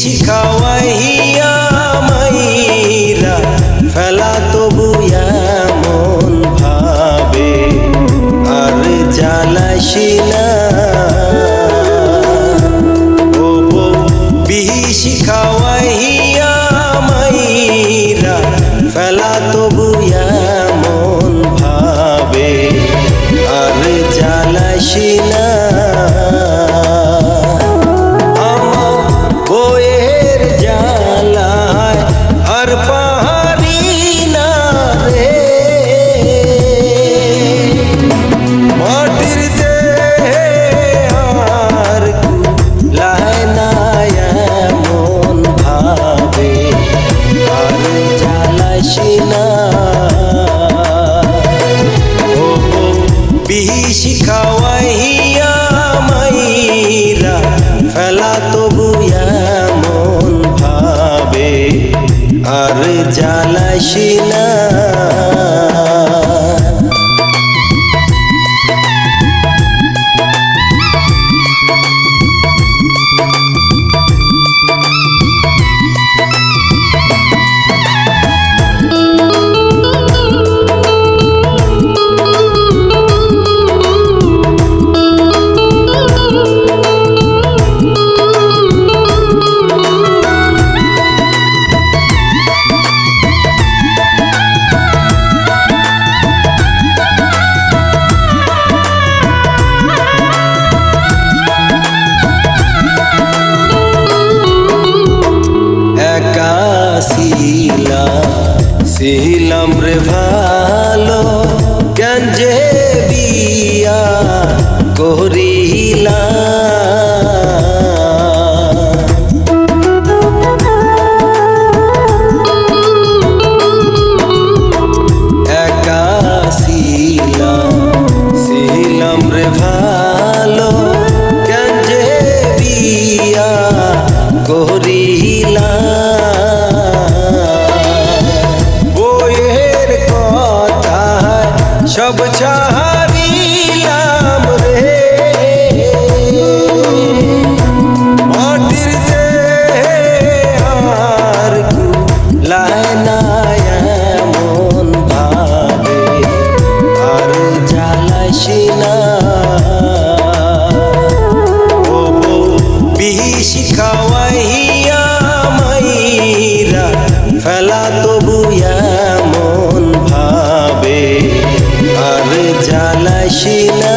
শিখাওয়াইয়া মাইরা ফেলা তবু এমন ভাবে আর জ্বালাসিনা ছিলাম রে ভালো কেন যে বিয়া করিলাম? छब छा আসি না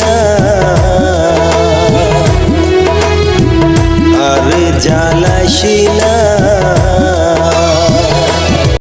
না আর জালা না